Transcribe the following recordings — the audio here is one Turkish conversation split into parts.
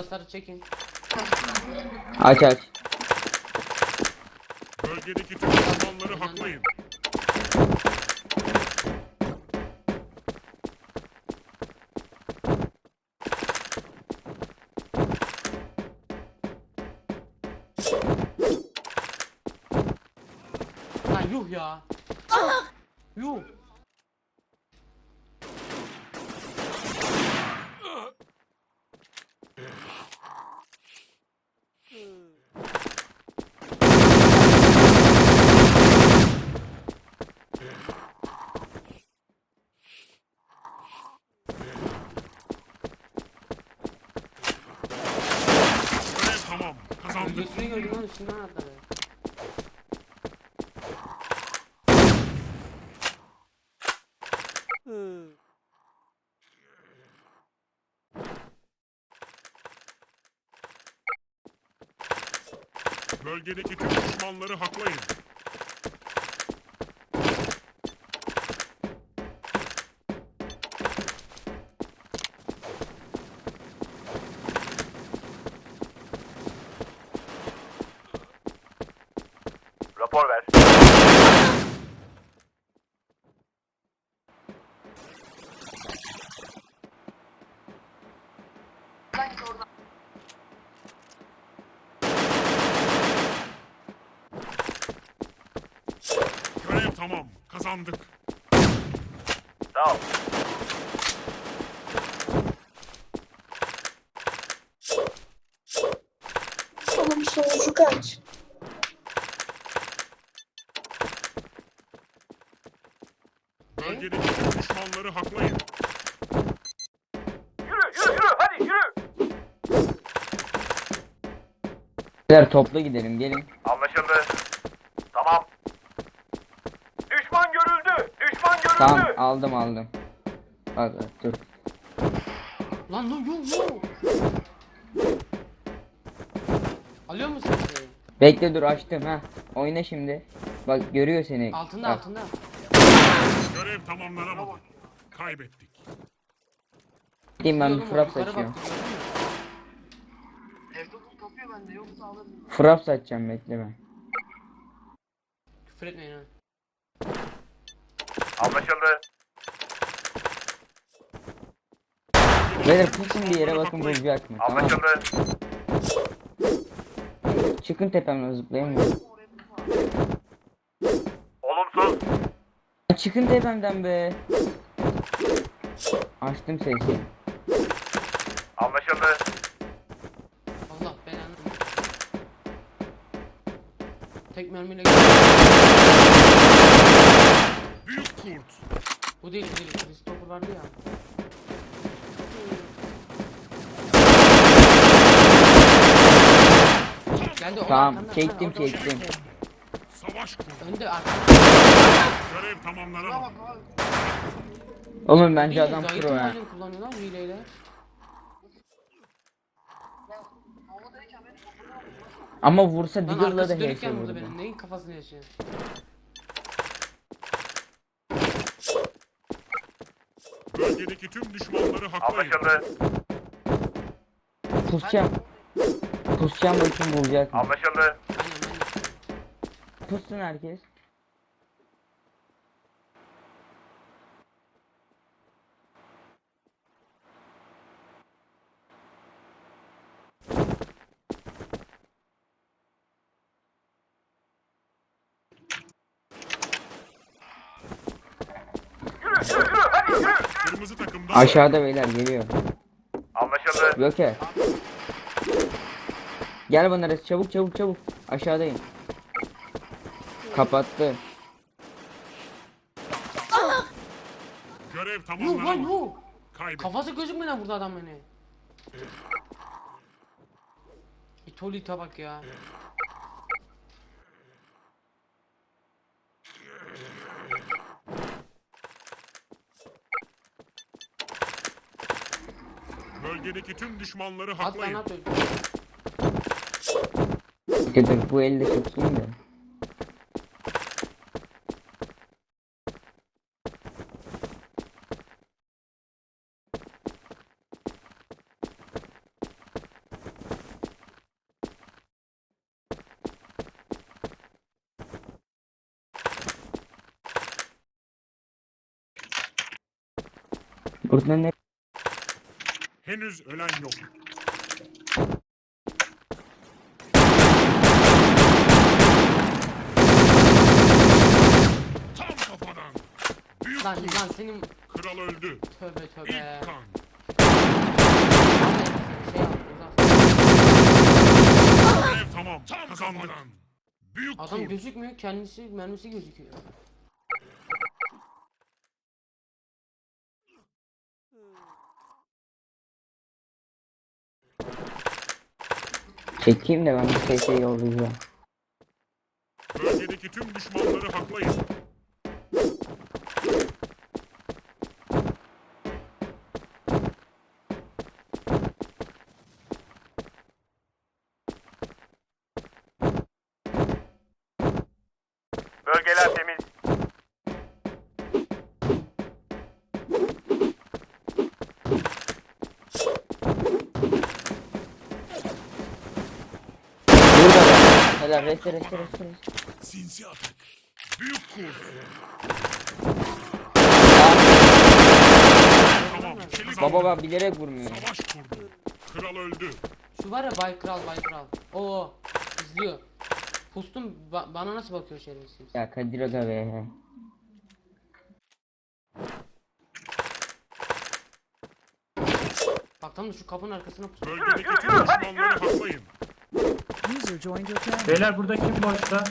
Lodosları çekin. Aç aç. Bölgedeki tüm düşmanları haklayın. Lan yuh ya. Yuh. Görev tamam. Kazandık. Videosunu gördüm lan üstünden atladı. Bölgedeki tüm düşmanları haklayın. Rapor ver. Görev tamam. Kazandık. Sağ ol. Bölgedeki düşmanları haklayın. Yürü yürü yürü hadi yürü. Beyler topla gidelim gelin. Anlaşıldı. Tamam. Düşman görüldü. Düşman görüldü. Tamam aldım aldım. Bak dur. Lan dur yuh yuh. Alıyor musun seni? Bekle dur açtım ha. Oyna şimdi. Bak görüyor seni. Altında Bak, altında. Görev tamamlanamadı. Kaybettik. Gideyim ben bir frap yukarı saçıyorum. baktı, gördün mü? Frap saçacağım bekle ben. Küfür etmeyin ha. Anlaşıldı. Beyler pusun bir yere bakın bulacak mı? Tamam. Anlaşıldı. Çıkın tepemden zıplayamıyorum. Olumsuz. Çıkın tepemden be. Açtım sesi. Anlaşıldı. Allah belanı. Tek mermiyle Büyük kurt. Bu değil bu değil. Christopher vardı ya. Geldi o Tamam arkamdan, çektim ha, çektim. Savaş kurdu. Önde. Görev tamamlanamadı. Oğlum bence adam pro kullanıyor lan hileyle. Ama vursa Lan Diggle'la da arkası HS dönükken vurdu vurdu. benim. Neyin kafasını yaşıyorsun? Bölgedeki tüm düşmanları haklayın. Anlaşıldı. Pusacağım. Pusacağım bakayım bulacak mı? Anlaşıldı. Pussun herkes. Kırmızı takımda Aşağıda beyler geliyor. Anlaşıldı. Göker. Gel bana res çabuk çabuk çabuk. Aşağıdayım. Kapattı. görev Yuh lan tamamlanamadı. yuh. Kaybettik. Kafası gözükmeden vurdu adam beni. İtoli tabak ya. Bölgedeki tüm düşmanları At lan haklayın. at öldü. Dur dur bu elde çekeyim de. Burada ne? Henüz ölen yok. Tam kafadan. Büyük Lan lan senin Kral öldü. tövbe tövbe. İlk kan. Vallahi şey yap, uzak. Görev tamam. Tam kazandık. Büyük Adam kurt. gözükmüyor kendisi mermisi gözüküyor. Çekeyim de ben bir şey yollayacağım. Bölgedeki tüm düşmanları haklayın. Bölgeler temiz. Burada da. Helal reste reste reste. Sinsi atak. Büyük kurt. Baba ben bilerek vurmuyorum. Savaş kurdu. Kral öldü. Şu var ya Bay Kral Bay Kral. Oo izliyor. Pustum ba- bana nasıl bakıyor şerefsiz. Ya Kadir Aga be. Bak tam da şu kapının arkasına pustum. Bölgedeki tüm düşmanları haklayın. User joined your channel. Beyler burada kim boşta?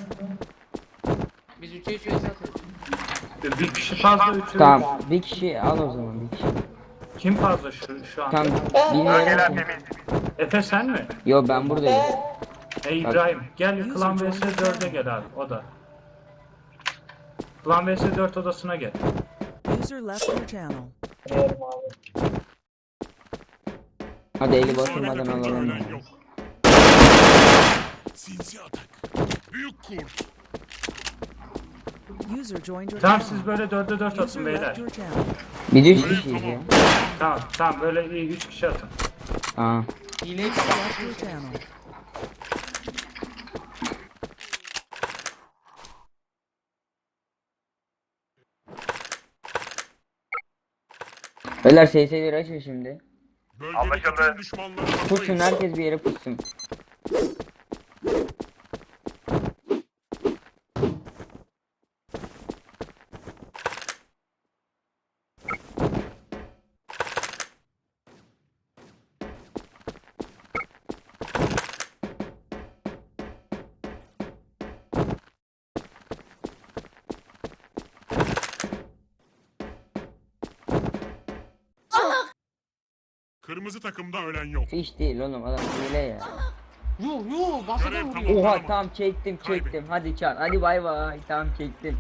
Biz 3'e 3'e atıyoruz. Bir kişi fazla üçü. Tamam bir kişi al o zaman bir kişi. Kim fazla şu, şu an? Tam Ben- bilmiyorum ki. temiz. Efe sen mi? Yo ben buradayım. Ey İbrahim gel Klan vs 4'e gel abi o da. Klan vs 4 odasına gel. User left your channel. Hadi eli takımda alalım. Sinsi atak. Büyük kurt. User joined your Tamam channel. siz böyle 4'e 4 atın User beyler. your channel. Biz üç Görev kişiyiz ya. tamam. Tamam böyle iyi 3 kişi atın. Aa. User left your channel. Beyler SS'leri açın şimdi. Bölgedeki Anlaşıldı. tüm düşmanları herkes bir yere pussun. Kırmızı takımda ölen yok. Hiç değil oğlum adam hile ya. Yuh yuh basadan vuruyor. Oha tamam çektim çektim. Hadi çal. Hadi bay bay. Tamam çektim.